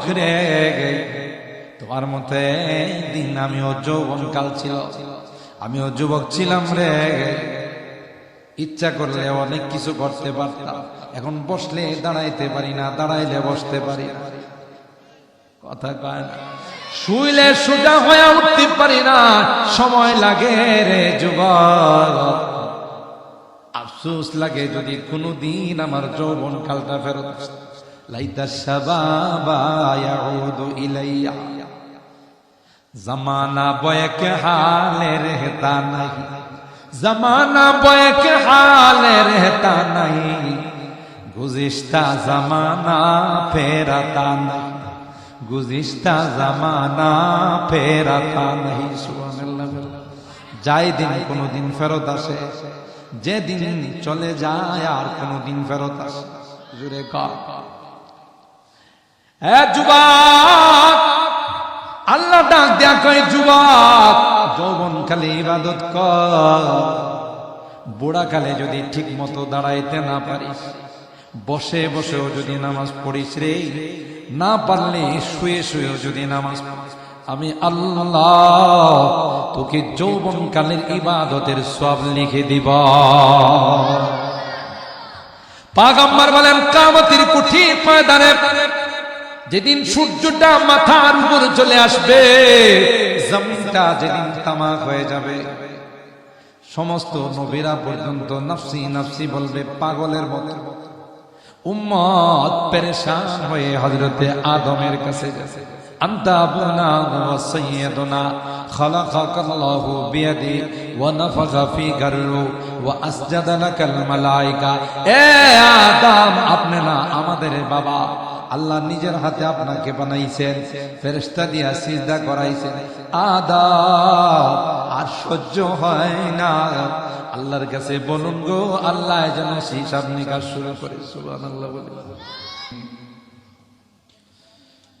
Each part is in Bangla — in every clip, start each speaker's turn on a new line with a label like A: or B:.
A: যুবক রে তোমার মতে দিন আমিও যৌবন কাল ছিল। আমিও যুবক ছিলাম রে। ইচ্ছা করলে অনেক কিছু করতে পারতাম। এখন বসলে দাঁড়াইতে পারি না, দাঁড়াইলে বসতে পারি কথা কয় না। শুইলে সোজা হয়ে উঠতে পারি না। সময় লাগে রে যুবক। আফসোস লাগে যদি কোনোদিন আমার যৌবন কালটা ফেরত আসে। জমানা বয়ক হালে রহতা নাই। জমানা বয়ক হালে রহতা নাই। গুজিশতা জমানা ফেরাতা নাই। গুজিশতা জমানা ফেরাতা নাই। যাই দিন কোনো দিন ফেরত আসে। যেদিন চলে যায় আর কোনো দিন ফেরত আসে। জুরে কা যুবক, আল্লাহ ডাক দেয়া যুবক যৌবন কালে ইবাদত কর। বুড়া কালে যদি ঠিক মতো দাঁড়াইতে না পারিস, বসে বসেও যদি নামাজ পড়িস রে, না পারলে শুয়ে শুয়েও যদি নামাজ আমি আল্লাহ তোকে যৌবন কালের ইবাদতের সব লিখে দিব। পাগম্বর বলেন, কামতির কুঠির ময়দানে যেদিন সূর্যটা মাথার উপর চলে আসবে, জমিনটা যেদিন তামা হয়ে যাবে। সমস্ত নবীরা পর্যন্ত নাফসি নাফসি বলবে, পাগলের মতো। উম্মত পেরেশান হয়ে হজরতে আদমের কাছে গেছে। আন্তা আবুনা ওয়া সাইয়্যিদুনা, খালাকাকাল্লাহু বিয়াদি ওয়া নাফাখা ফি গাররু ওয়া আসজাদালাকাল মালায়েকা এ আদম, আপনি না আমাদের বাবা। আল্লাহ নিজের হাতে আপনাকে বানাইছেন ফেরেশতা দিয়া সিজদা করাইছেন আদম আর সহ্য হয় না আল্লাহর কাছে বলুন গো আল্লাহ যেন হিসাব নিকাশ শুরু করে সুবহানাল্লাহ বলে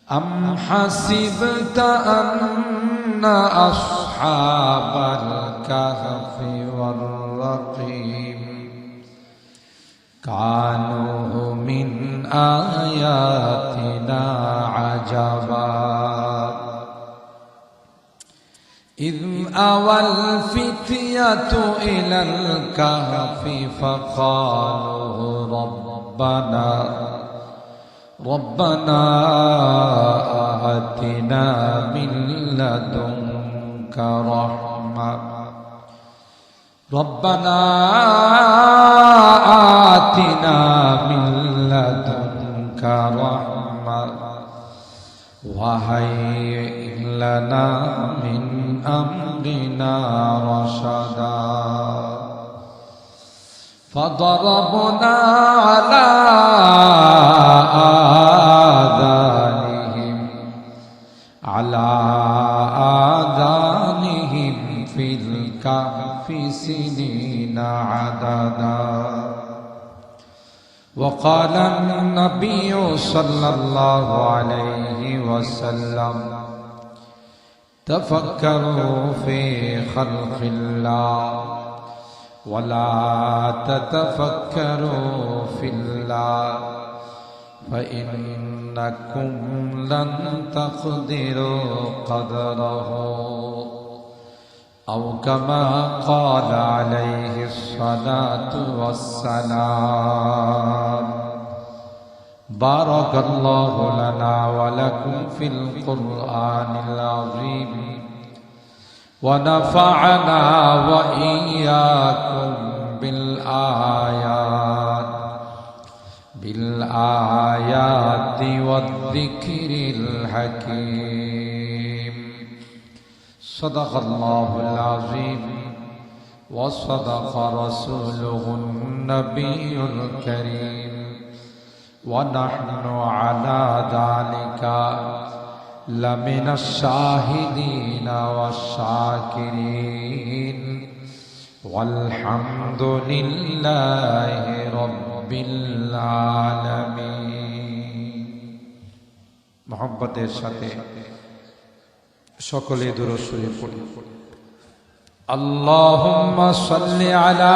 A: أم حسبت أن أصحاب الكهف والرقيم كانوا من آياتنا عجبا. إذ أوى الفتية إلى الكهف فقالوا ربنا ربنا آتنا من لدنك رحمة. ربنا آتنا وهيئ لنا من أمرنا رشدا. فضربنا على آذانهم على آذانهم في الكهف سنين عددا. وقال النبي صلى الله عليه وسلم. تفكروا في خلق الله ولا تتفكروا في الله فإنكم لن تقدروا قدره أو كما قال عليه الصلاة والسلام. بارك الله لنا ولكم في القرآن العظيم. ونفعنا وإياكم بالآيات بالآيات والذكر الحكيم. صدق الله العظيم وصدق رسوله النبي الكريم. ونحن على ذلك لمن الشاهدين والشاكرين والحمد لله رب العالمين মোহব্বতের সাথে সকলে দূরস্বরে পড়ি اللهم صل على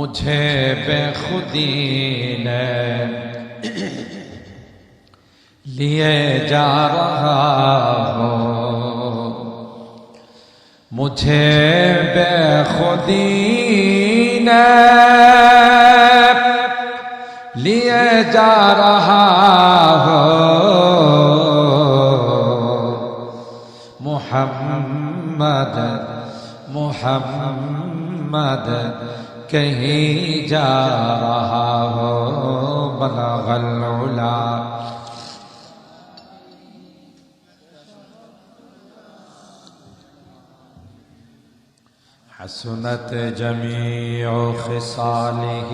A: مجھے بے خودی نے لیے جا رہا ہو مجھے بے خودی نے لیے جا رہا ہو محمد محمد کہیں جا رہا ہو بلغ العلا حسنت جميع خصاله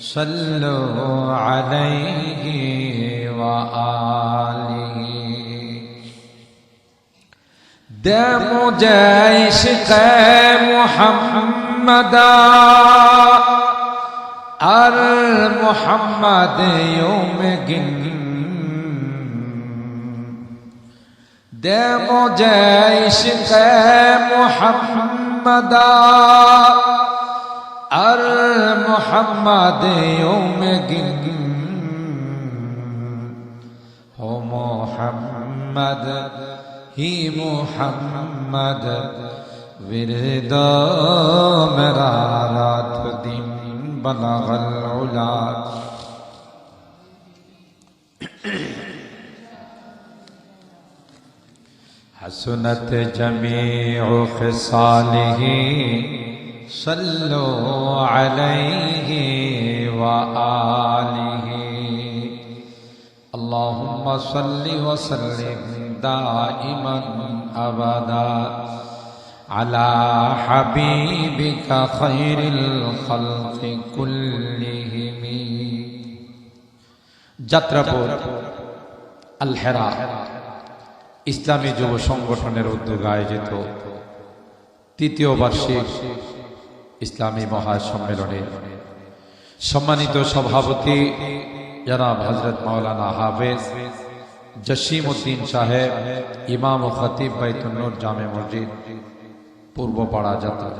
A: صلوا عليه وآله دم جيش محمد محمدا المحمد يوم جن دے مجھے عشق محمدا المحمد يوم جن هو محمد هي محمد ورد میرا رات دن بلغ العلا حسنت جميع خصاله صلوا عليه وآله اللهم صل وسلم دائما أبدا على حبيبك خير الخلق كلهم যাত্রাপুর আল হেরা ইসলামী যুব সংগঠনের উদ্যোগে আয়োজিত তৃতীয় বার্ষিক ইসলামী মহাসম্মেলনে সম্মানিত সভাপতি জনাব হজরত মাওলানা হাফেজ জসিম উদ্দিন সাহেব ইমাম ও খতিব বাইতুন্নুর জামে মসজিদ পূর্বপাড়া যাত্রা।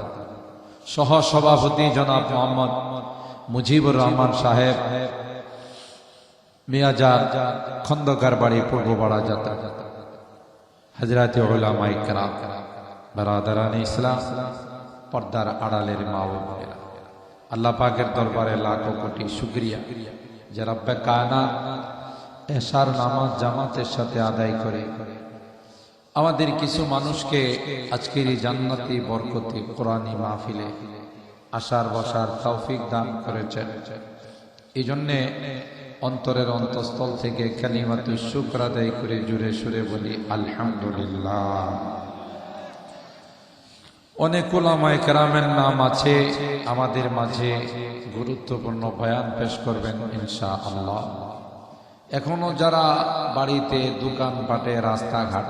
A: সহ সভাপতি জনাব মোহাম্মদ মুজিবুর রহমান সাহেব, মিয়াজার খন্দকার বাড়ি পূর্বপাড়া যাত্রা। হজরত ওলামা ইকরাম বারাদারান ইসলাম, পর্দার আড়ালের মা আল্লাহ পাকের দরবারে লাখো কোটি শুক্রিয়া। যে রব্বে কায়না নামাজ জামাতের সাথে আদায় করে আমাদের কিছু মানুষকে আজকের এই জান্নাতি বরকতি কোরআনী মাহফিলে আসার বসার তৌফিক দান করেছেন। এই জন্যে অন্তরের অন্তঃস্থল থেকে কালিমাতু শুক্র আদায় করে জুড়ে সুরে বলি, আলহামদুলিল্লাহ। অনেক ওলামায় কেরামের নাম আছে, আমাদের মাঝে গুরুত্বপূর্ণ বয়ান পেশ করবেন ইনশা আল্লাহ এখনও যারা বাড়িতে দোকান পাটে, রাস্তাঘাট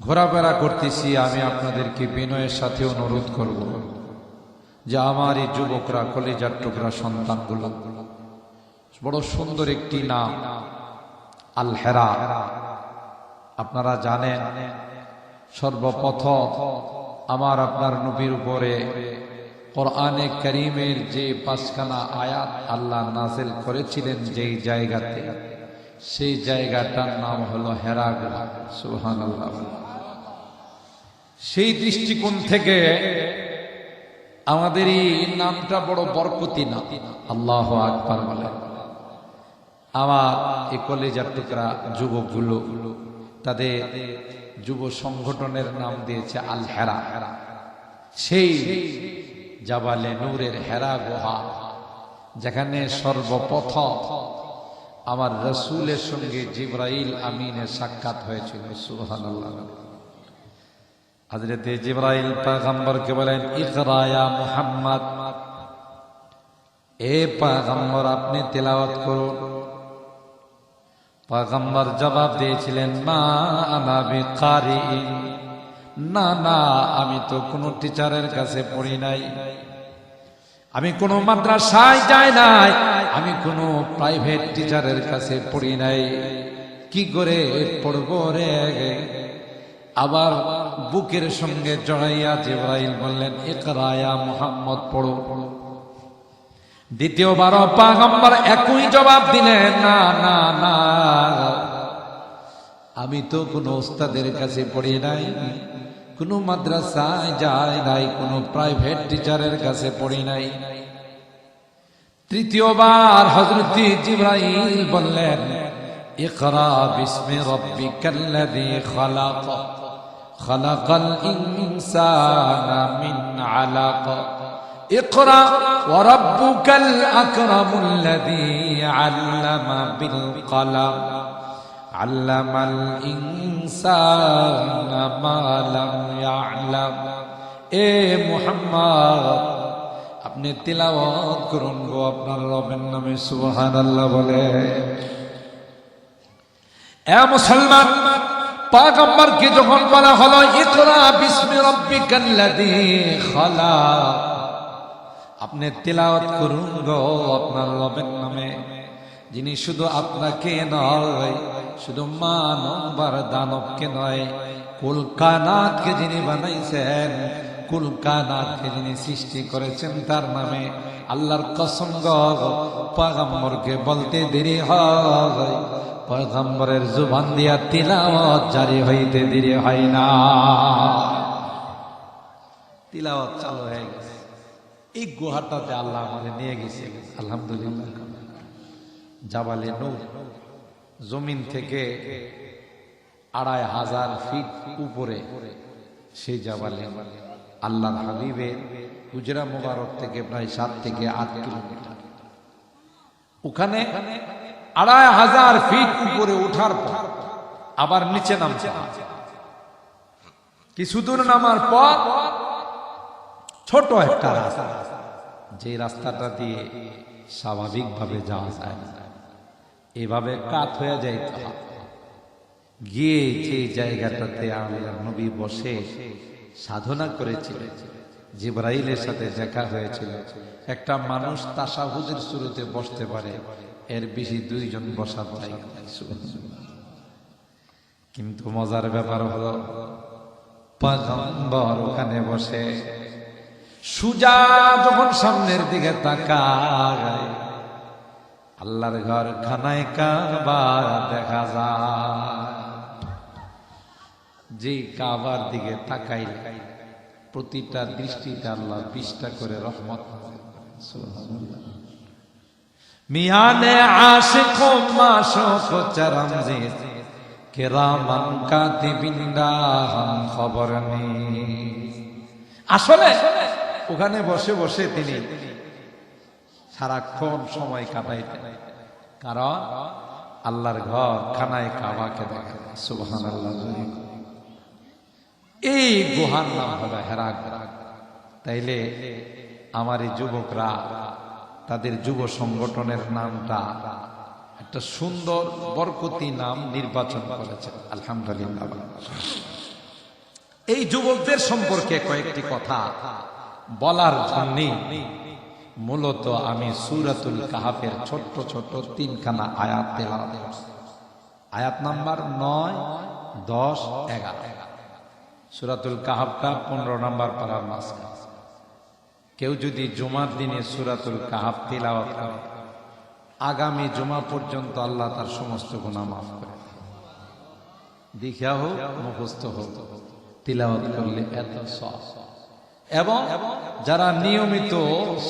A: ঘোরাফেরা করতেছি, আমি আপনাদেরকে বিনয়ের সাথে অনুরোধ করব যে আমার এই যুবকরা, কলেজার টুকরা সন্তানগুলো, বড় সুন্দর একটি নাম আল হেরা আপনারা জানেন, সর্বপ্রথম আমার আপনার নবীর উপরে কোরআনে করিমের যে পাঁচখানা আয়াত আল্লাহ নাজেল করেছিলেন যেই জায়গাতে, সেই জায়গাটার নাম হলো হেরাগুলা সুহান সেই দৃষ্টিকোণ থেকে আমাদের এই নামটা বড় বরকতি না। আল্লাহ আকবার বলে। আমার এই কলেজার টুকরা যুবকগুলো, তাদের যুব সংগঠনের নাম দিয়েছে আল হেরা। হেরা সেই জাবালে নূরের হেরা গুহা, যেখানে সর্বপ্রথম আমার রসুলের সঙ্গে জিব্রাইল আমিনের সাক্ষাৎ হয়েছিল, সুবহানাল্লাহ। হজরতে জিব্রাইল পয়গম্বরকে বলেন ইকরায়া মুহাম্মদ, এ পয়গম্বর, আপনি তেলাওয়াত করুন। পয়গম্বর জবাব দিয়েছিলেন, মা আনা বিকারিইন, না না, আমি তো কোনো টিচারের কাছে পড়ি নাই। আমি কোনো মাদ্রাসায় যাই নাই, আমি কোনো প্রাইভেট টিচারের কাছে পড়ি নাই। কি করে পড়ব রে? আবার বুকের সঙ্গে জড়াইয়া জিব্রাইল বললেন ইকরায়া মোহাম্মদ, পড়ো। দ্বিতীয়বার পাগম্বর একই জবাব দিলেন, না না না, আমি তো কোনো ওস্তাদের কাছে পড়ি নাই, কোনো মাদ্রাসায় যায় নাই, কোনো প্রাইভেট টিচারের কাছে পড়ি নাই। তৃতীয়বার হজরত জিব্রাইল বললেন, ইকরা বিস্মি রব্বিকাল্লাযী খালাক। খালাকাল ইনসানা মিন আলাক اقرأ وربك الأكرم الذي علم بالقلم علم الإنسان ما لم يعلم এ মুহাম্মদ আপনি তিলাওয়াত করুন গো আপনার রবের নামে সুবহানাল্লাহ বলে এ মুসলমান পাগম্বরকে যখন বলা হলো ইকরা বিসমি রব্বিকাল্লাযী খালাক আপনি তেলাওয়াত করুন গো আপনার রবের নামে। যিনি শুধু আপনাকে নয়, শুধু মানব আর দানবকে নয় কুলকানাথকে যিনি বানাইছেন কুলকানাথকে যিনি সৃষ্টি করেছেন তার নামে আল্লাহর কসম পাগম্বরকে বলতে দেরি হয়। পয়গম্বরের জুবান দিয়া তিলাওয়াত জারি হইতে দেরি হয় না। তিলাওয়াত চালু হয়ে গেছে। এই গুহাটাতে আল্লাহ আমাদের নিয়ে গেছে। আলহামদুলিল্লাহ। জাবালে নূর জমিন থেকে আড়াই হাজার ফিট উপরে সেই জাবালে। আল্লাহর হাবিবের গুজরা মোবারক থেকে প্রায় সাত থেকে আট কিলোমিটার। ওখানে আড়াই হাজার ফিট উপরে ওঠার পর আবার নিচে নামছে কিছু দূর নামার পর ছোট একটা রাস্তা, যে রাস্তাটা দিয়ে স্বাভাবিকভাবে যাওয়া যায় এভাবে কাত হয়ে হবে গিয়ে যে জায়গাটাতে আল্লাহ নবী বসে সাধনা করেছিল। জিব্রাইলের সাথে দেখা হয়েছিল। একটা মানুষ তাসাহুদের শুরুতে বসতে পারে। এর বেশি দুইজন বসার জায়গা কিন্তু মজার ব্যাপার হলো, পয়গম্বর ওখানে বসে সুজা যখন সামনের দিকে তাকায়, আল্লাহর ঘর খানায় কাবা দেখা যায়। যে কাবার দিকে তাকাইলে প্রতিটা দৃষ্টিতে আল্লাহ বিশটা করে রহমত। সুবহানাল্লাহ। মিয়ানে আশিক মাশক চরমজিদ কেরামান কাতিবিন্দা হাম খবর নেই আসলে ওখানে বসে বসে তিনি সারাক্ষণ সময় কাটাইতেন কারণ আল্লাহর ঘর খানায় কাবাকে দেখেন সুবহান আল্লাহ এই গুহার নাম হলো হেরা তাইলে আমার এই যুবকরা, তাদের যুব সংগঠনের নামটা একটা সুন্দর, বরকতি নাম নির্বাচন করেছে। আলহামদুলিল্লাহ। এই যুবকদের সম্পর্কে কয়েকটি কথা বলার জন্যে মূলত আমি সুরাতুল কাহাফের ছোট্ট ছোট্ট তিনখানা আয়াত আয়াত নাম্বার নয়, দশ, এগারো। সুরাতুল কাহাবটা পনেরো নাম্বার পারার মাঝখানে। কেউ যদি জুমার দিনে সুরাতুল কাহাব তিলাওয়াত করে, আগামী জুমা পর্যন্ত আল্লাহ তার সমস্ত গুণা মাফ করে দেখিয়া হোক, মুখস্থ হোক, তিলাওয়াত করলে এত এবং যারা নিয়মিত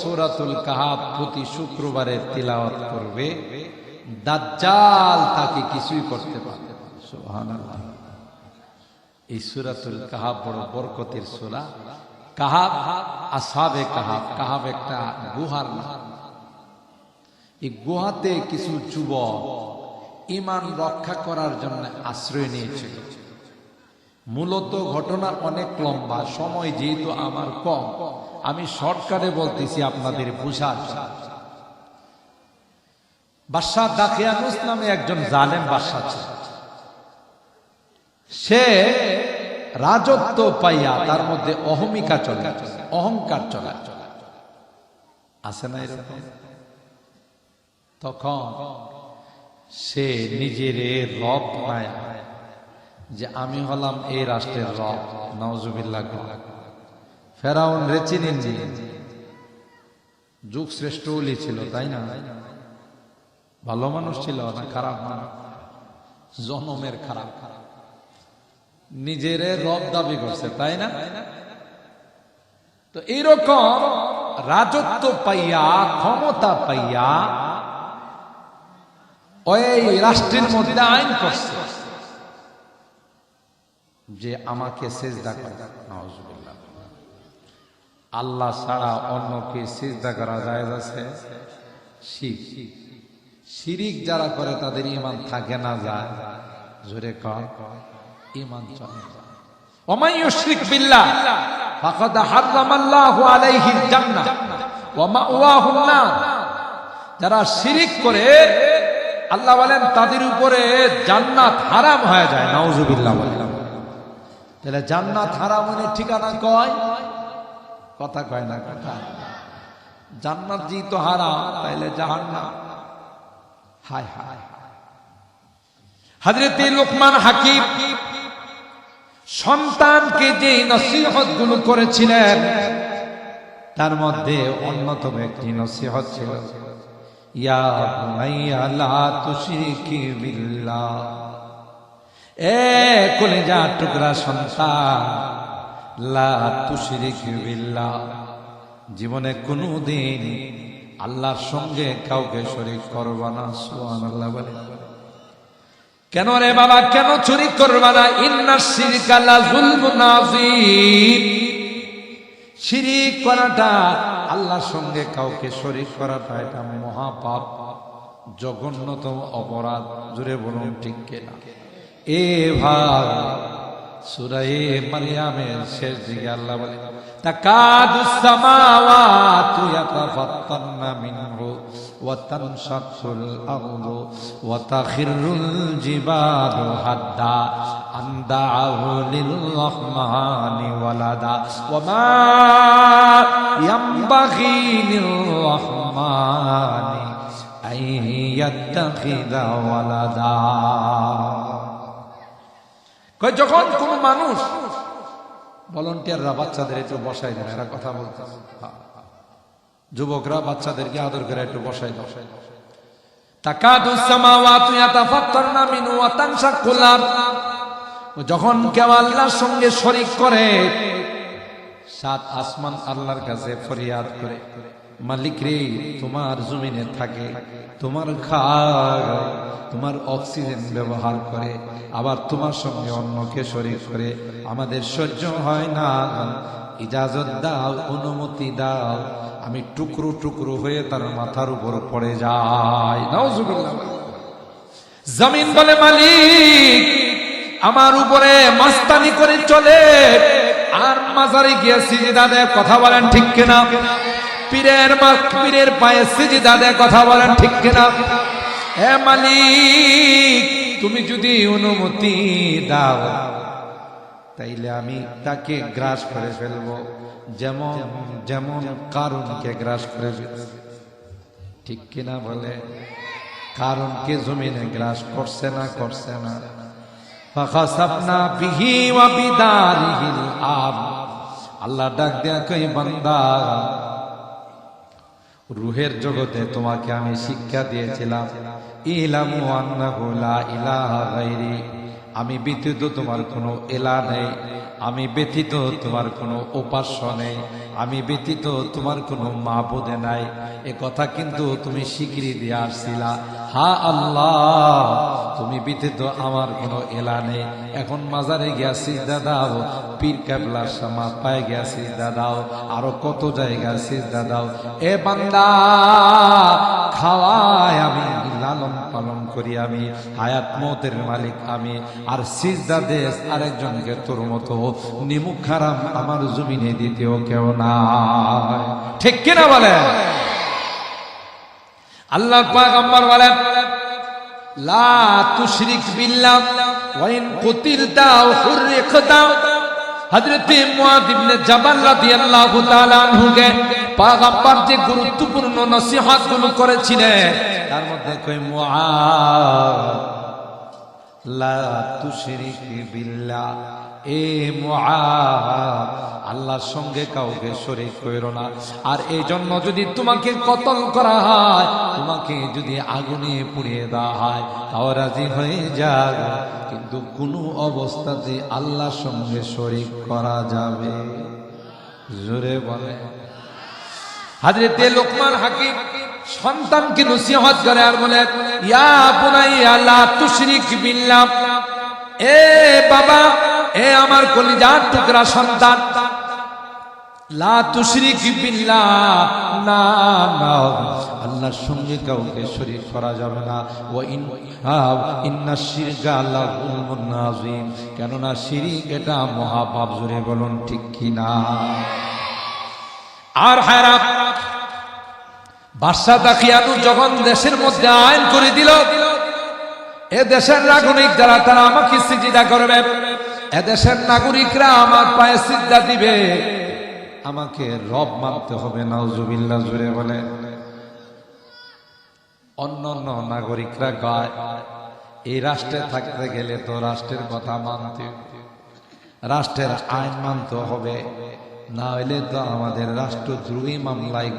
A: সুরাতুল কাহাব প্রতি শুক্রবারে তিলাওয়াত করবে, দাজ্জাল তাকে কিছুই করতে পারবে। সুবহানাল্লাহ। এই সুরাতুল কাহাব বড় বরকতের সুরা। কাহাব আসাবে কাহাব কাহাব একটা গুহার এই গুহাতে কিছু যুবক ইমান রক্ষা করার জন্য আশ্রয় নিয়েছিল মূলত ঘটনা অনেক লম্বা, সময় যেহেতু আমার কম, আমি শর্টকাটে বলতেছি আপনাদের বুঝার বাদশাহ দাখিয়ানুস নামে একজন জালেম বাদশাহ ছিল সে রাজত্ব পাইয়া তার মধ্যে অহমিকা চলে, অহংকার চলে। আছে না তখন সে নিজের রব পায় যে আমি হলাম এই রাষ্ট্রের রব নওজুবিল্লাহ ফেরাউন রেচিনেন যুগ শ্রেষ্ঠ ওলি ছিল, তাই না? ভালো মানুষ ছিল না খারাপ মানুষ? জনমের খারাপ। নিজের রব দাবি করছে, তাই না? তো এইরকম রাজত্ব পাইয়া, ক্ষমতা পাইয়া, ওই রাষ্ট্রের মধ্যে আইন করছে যে আমাকে করে। নাউজুবিল্লাহ। আল্লাহ ছাড়া অন্যকে সেজদা করা যায় আছে? শিখ শিরিক যারা করে, তাদের ইমান থাকে না যায়? জোরে কর ইমান চলে ওমাই ইউশরিক বিল্লাহ, ফাকাদ হারামাল্লাহু আলাইহিল জান্নাহ, ওয়া মাওয়াহুন নার। যারা শিরিক করে, আল্লাহ বলেন, তাদের উপরে জান্নাত হারাম হয়ে যায়, নাউজুবিল্লাহ বলেন তাহলে জান্নাত হারাম মানে ঠিকানা কয়? কথা কয় না, কথা। জান্নাত যেহেতু হারাম, তাইলে জাহান্নাম। হায় হায়। হজরত লোকমান হাকিম সন্তানকে যে নসিহতগুলো করেছিলেন, তার মধ্যে অন্যতম একটি নসিহত ছিল এ টুকরা জীবনে কোনোদিন আল্লাহর সঙ্গে কাউকে শরীক করবা না, সুবহানাল্লাহ বলে। কেন রে বাবা, কেন চুরি করবা না? ইন্না শিরকালা জুলমুন আযীম। শিরিক করাটা আল্লাহর সঙ্গে কাউকে শরীক করাটা এটা মহাপাপ, জঘন্যতম অপরাধ। জুড়ে বলুন, ঠিক কিনা? এ ভাই সুরায়ে মারিয়ামের শেষ দিকে আল্লাহ বলে তাকাদু সামাওয়াতু ইয়াতাফাত্তারনা মিনহু। তাখিরুল জিবালু হাদ্দা আন দা'উ লির-রাহমানি ওয়ালাদা ওয়া মা ইয়ানবাগি লির-রাহমানি আন ইয়াত্তাখিযা ওয়ালাদা কয়, যখন কোন মানুষ ভলন্টিয়াররা বাচ্চাদের একটু বসাই দেন, এরা কথা বলতে যুবকরা বাচ্চাদেরকে আদর করে একটু বসাই আরদ যখন কেউ আল্লাহর সঙ্গে শরীক করে, সাত আসমান আল্লাহর কাছে ফরিয়াদ করে, মালিক রে, তোমার জমিনে থাকে, তোমার খায় তোমার অক্সিজেন ব্যবহার করে, আবার তোমার সঙ্গে অন্যকে শরীর করে, আমাদের সহ্য হয় না। ইজাজত দাও, অনুমতি দাও আমি টুকরো টুকরো হয়ে তার মাথার উপর পড়ে যাই। জমিন বলে, মালিক, আমার উপরে মাস্তানি করে চলে। আর মাজারে গিয়ে সিজিদা দেয়, কথা বলেন ঠিক কিনা? পীরের মা, পীরের পায়ে সিজিদা দেয়, কথা বলেন ঠিক কিনা? হ্যাঁ মালিক, তুমি যদি অনুমতি দাও তাইলে আমি তাকে গ্রাস করে ফেলব। যেমন যেমন কারণকে গ্রাস করে ঠিক কিনা বলে? কারণকে জমিনে গ্রাস করছে না করছে না। আল্লাহ ডাক দেয়া কই বান্দা, রুহের জগতে তোমাকে আমি শিক্ষা দিয়েছিলাম। ইলামু আন্নাহু লা ইলাহা গায়রি। আমি ব্যতীত তোমার কোনো এলা নেই। আমি ব্যথিত তোমার কোনো উপাস্য নেই। আমি ব্যতীত তোমার কোনো বোধে নাই। এ কথা কিন্তু তুমি স্বীকৃতি দিয়ে আসছিলা হা আল্লাহ তুমি ব্যতীত আমার কোনো এলা নেই। এখন মাজারে গিয়া সিজদা দাও। পীর কাবলার সামা পায়ে গিয়া সিজদা দাও। আরও কত জায়গা সিজদা দাও। এ বান্দা খাওয়ায় আমি, লালন পালন করি আমি, হায়াত মতের মালিক আমি। আর সিজদা দেশ আরেকজনকে তোর মতো। নিমুখ খারাপ আমার জমিনে দ্বিতীয় কেউ না ঠিক কিনা বলে আল্লাহ আমার বলেন, লা তুশরিক বিল্লাহ ওয়া ইন কুতিলতা আও হুররিকতা হযরত মুআদ ইবনে জাবাল রাদিয়াল্লাহু তাআলা আনহুকে পয়গম্বর যে গুরুত্বপূর্ণ নসিহতগুলো করেছিলেন, তার মধ্যে লা তুশরিক বিল্লাহ। এ আল্লাহর সঙ্গে কাউকে শরীক করো না। আর এই জন্য যদি তোমাকে কতল করা হয়, তোমাকে যদি আগুনে পুড়িয়ে দেওয়া হয়, তাও রাজি হয়ে যাক কিন্তু কোনো অবস্থাতে আল্লাহর সঙ্গে শরীক করা যাবে? জোরে বলে। হাজরতে লোকমান হাকিম সন্তানকে নসিহত করে আর বলে, ইয়া বুনাইয়া লা তুশরিক বিল্লাহ, এ বাবা এ আমার কলিজার টুকরা সন্তান। না না। না। এটা মহাপাপ জুড়ে বলুন, ঠিক কি না? আর হায়রাত, বাদশাহ দাখিয়ানু যখন দেশের মধ্যে আইন করে দিল, এ দেশের নাগরিক যারা, তারা আমাকে সিজিদা করবে। এ দেশের নাগরিকরা আমার পায়ে সিজদা দিবে। আমাকে রব মানতে হবে, নাউজুবিল্লাহ জুড়ে বলে। অন্য অন্য নাগরিকরা গায় এই রাষ্ট্রে থাকতে গেলে তো রাষ্ট্রের কথা মানতে রাষ্ট্রের আইন মানতে হবে। না হইলে তো আমাদের রাষ্ট্রদ্রোহী মামলায়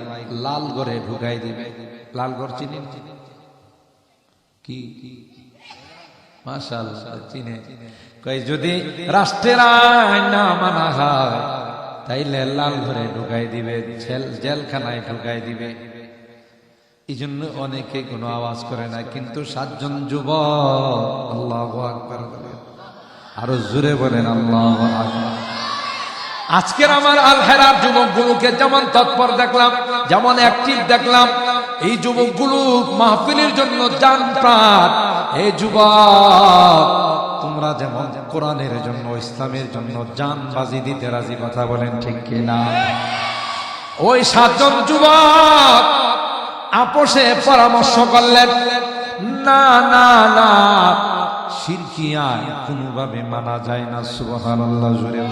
A: লালগড়ে ঢুকাই দিবে। লালগড় চিনি কি? মাশাল চিনে কই যদি রাষ্ট্রের আইন না মানা হয়, তাইলে লাল ঘরে ঢুকাই দিবে, জেল, জেলখানায় ঢুকাই দিবে। এই জন্য অনেকে কোনো আওয়াজ করে না, কিন্তু সাতজন যুব আল্লাহ আকবার বলেন আরও জোরে বলেন, আল্লাহ আজকের আমার আলহেরার যুবকগুলোকে যেমন তৎপর দেখলাম, যেমন অ্যাক্টিভ দেখলাম, এই যুবকগুলো মাহফিলের জন্য যান প্রাণ এই যুবক, তোমরা যেমন কোরআনের জন্য, ইসলামের জন্য জান বাজি দিতে রাজি, কথা বলেন ঠিক কিনা ওই সাতজন যুবক আপোষে পরামর্শ করলেন, না না না শিরকিয়া কোনোভাবে মানা যায় না, সুবহানাল্লাহ জুড়ে।